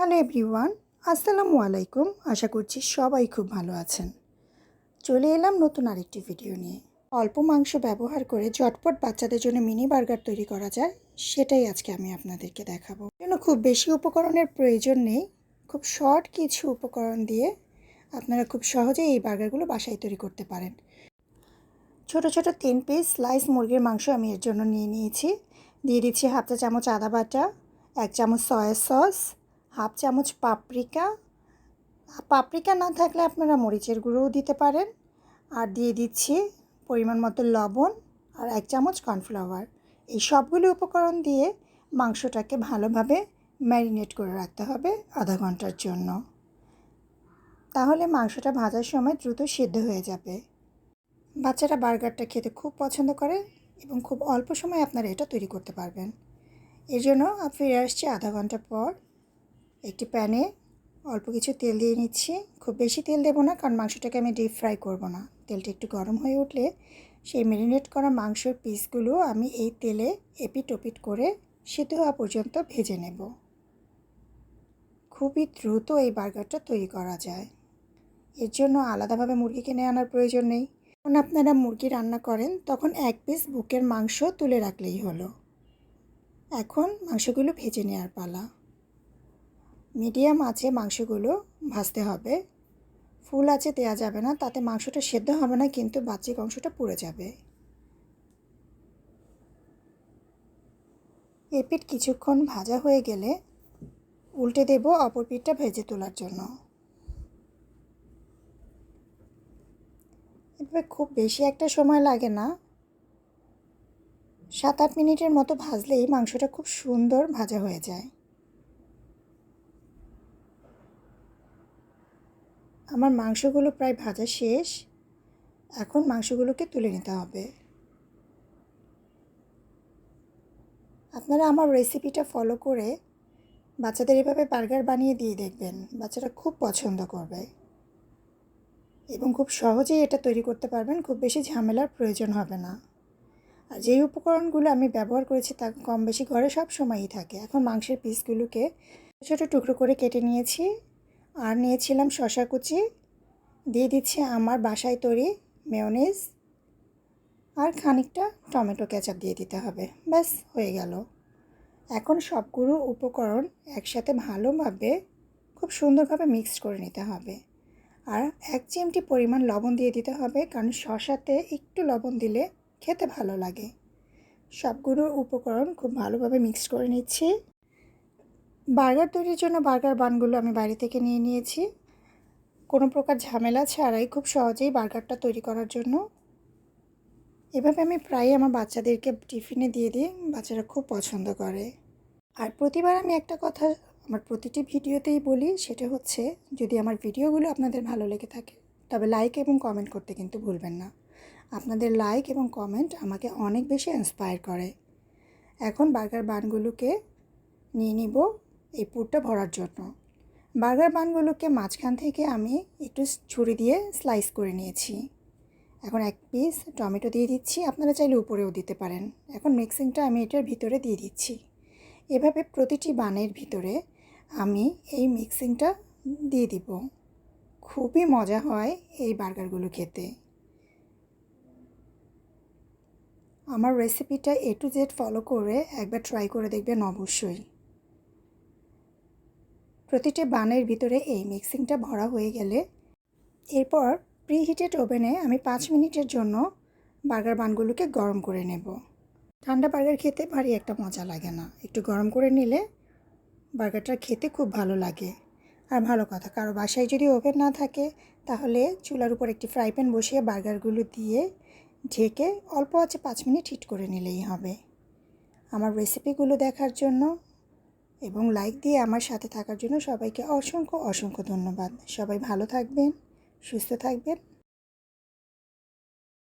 Hello everyone, আসসালামু আলাইকুম। আশা করছি সবাই খুব ভালো আছেন। চলে এলাম নতুন আরেকটি ভিডিও নিয়ে। অল্প মাংস ব্যবহার করে ঝটপট বাচ্চাদের জন্য মিনি বার্গার তৈরি করা যায়, সেটাই আজকে আমি আপনাদেরকে দেখাবো। জন্য খুব বেশি উপকরণের প্রয়োজন নেই, খুব শর্ট কিছু উপকরণ দিয়ে আপনারা খুব সহজেই এই বার্গারগুলো বাসায় তৈরি করতে পারেন। ছোট ছোট তিন পিস স্লাইস মুরগির মাংস আমি এর জন্য নিয়ে নিয়েছি। দিয়ে দিচ্ছি হাফ চা চামচ আদা বাটা, এক চামচ সয়া সস হাফ চামচ পাপরিকা। পাপরিকা না থাকলে আপনারা মরিচের গুঁড়োও দিতে পারেন। আর দিয়ে দিচ্ছি পরিমাণ মতো লবণ আর এক চামচ কর্নফ্লাওয়ার। এই সবগুলো উপকরণ দিয়ে মাংসটাকে ভালোভাবে ম্যারিনেট করে রাখতে হবে আধা ঘণ্টার জন্য। তাহলে মাংসটা ভাজার সময় দ্রুত সিদ্ধ হয়ে যাবে। বাচ্চারা বার্গারটা খেতে খুব পছন্দ করে এবং খুব অল্প সময় আপনারা এটা তৈরি করতে পারবেন। এর জন্য ফিরে আসছি আধা ঘণ্টা পর। একটি প্যানে অল্প কিছু তেল দিয়ে নিচ্ছি। খুব বেশি তেল দেবো না, কারণ মাংসটাকে আমি ডিপ ফ্রাই করব না। তেলটা একটু গরম হয়ে উঠলে সেই ম্যারিনেট করা মাংসের পিসগুলো আমি এই তেলে এপিট ওপিট করে সিদ্ধ হওয়া পর্যন্ত ভেজে নেব। খুবই দ্রুত এই বার্গারটা তৈরি করা যায়। এর জন্য আলাদাভাবে মুরগি কিনে আনার প্রয়োজন নেই। যখন আপনারা মুরগি রান্না করেন, তখন এক পিস বুকের মাংস তুলে রাখলেই হলো। এখন মাংসগুলো ভেজে নেওয়ার পালা। মিডিয়াম আছে মাংসগুলো ভাজতে হবে। ফুল আছে দেওয়া যাবে না, তাতে মাংসটা সেদ্ধ হবে না, কিন্তু বাচ্চিক অংশটা পুড়ে যাবে। এপিট কিছুক্ষণ ভাজা হয়ে গেলে উল্টে দেব অপর পিঠটা ভেজে তোলার জন্য। এভাবে খুব বেশি একটা সময় লাগে না। সাত আট মিনিটের মতো ভাজলেই মাংসটা খুব সুন্দর ভাজা হয়ে যায়। আমার মাংসগুলো প্রায় ভাজা শেষ। এখন মাংসগুলোকে তুলে নিতে হবে। আপনারা আমার রেসিপিটা ফলো করে বাচ্চাদের এভাবে বার্গার বানিয়ে দিয়ে দেখবেন। বাচ্চারা খুব পছন্দ করবে। এবং খুব সহজেই এটা তৈরি করতে পারবেন, খুব বেশি ঝামেলার প্রয়োজন হবে না। আর যেই উপকরণগুলো আমি ব্যবহার করেছি তা কম বেশি ঘরে সব সময়ই থাকে। এখন মাংসের পিসগুলোকে ছোটো টুকরো করে কেটে নিয়েছি। আর নিয়েছিলাম শশা কুচি। দিয়ে দিচ্ছি আমার বাসায় তৈরি মেয়নিজ। আর খানিকটা টমেটো কেচাপ দিয়ে দিতে হবে। ব্যাস, হয়ে গেল। এখন সবগুলো উপকরণ একসাথে ভালোভাবে, খুব সুন্দরভাবে মিক্সড করে নিতে হবে। আর এক চিমটি পরিমাণ লবণ দিয়ে দিতে হবে, কারণ শশাতে একটু লবণ দিলে খেতে ভালো লাগে। সবগুলো উপকরণ খুব ভালোভাবে মিক্স করে নিচ্ছি। বার্গার তৈরির জন্য বার্গার বানগুলো আমি বাড়ি থেকে নিয়ে নিয়েছি। কোনো প্রকার ঝামেলা ছাড়াই খুব সহজেই বার্গারটা তৈরি করার জন্য। এভাবে আমি প্রায়ই আমার বাচ্চাদেরকে টিফিনে দিয়ে দিই, বাচ্চারা খুব পছন্দ করে। আর প্রতিবার আমি একটা কথা আমার প্রতিটি ভিডিওতেই বলি, সেটা হচ্ছে যদি আমার ভিডিওগুলো আপনাদের ভালো লেগে থাকে, তবে লাইক এবং কমেন্ট করতে কিন্তু ভুলবেন না। আপনাদের লাইক এবং কমেন্ট আমাকে অনেক বেশি ইন্সপায়ার করে। এখন বার্গার বানগুলোকে নিয়ে নিব। এই পুরটা ভরার জন্য। বার্গার বানগুলোকে মাঝখান থেকে আমি একটু ছুরি দিয়ে স্লাইস করে নিয়েছি। এখন এক পিস টমেটো দিয়ে দিচ্ছি, আপনারা চাইলে উপরেও দিতে পারেন। এখন মিক্সিংটা আমি এটার ভিতরে দিয়ে দিচ্ছি। এভাবে প্রতিটি বানের ভিতরে আমি এই মিক্সিংটা দিয়ে দিব। খুবই মজা হয় এই বার্গারগুলো খেতে। আমার রেসিপিটা এ টু জেড ফলো করে একবার ট্রাই করে দেখবেন অবশ্যই। প্রতিটি বানের ভিতরে এই মিক্সিংটা ভরা হয়ে গেলে এরপর প্রিহিটেড ওভেনে আমি পাঁচ মিনিটের জন্য বার্গার বানগুলোকে গরম করে নেব। ঠান্ডা বার্গার খেতে ভারী একটা মজা লাগে না। একটু গরম করে নিলে বার্গারটা খেতে খুব ভালো লাগে। আর ভালো কথা, কারও বাসায় যদি ওভেন না থাকে, তাহলে চুলার উপর একটি ফ্রাই প্যান বসিয়ে বার্গারগুলো দিয়ে ঢেকে অল্প আছে পাঁচ মিনিট হিট করে নিলেই হবে। আমার রেসিপিগুলো দেখার জন্য এবং লাইক দিয়ে আমার সাথে থাকার জন্য সবাইকে অসংখ্য অসংখ্য ধন্যবাদ। সবাই ভালো থাকবেন, সুস্থ থাকবেন।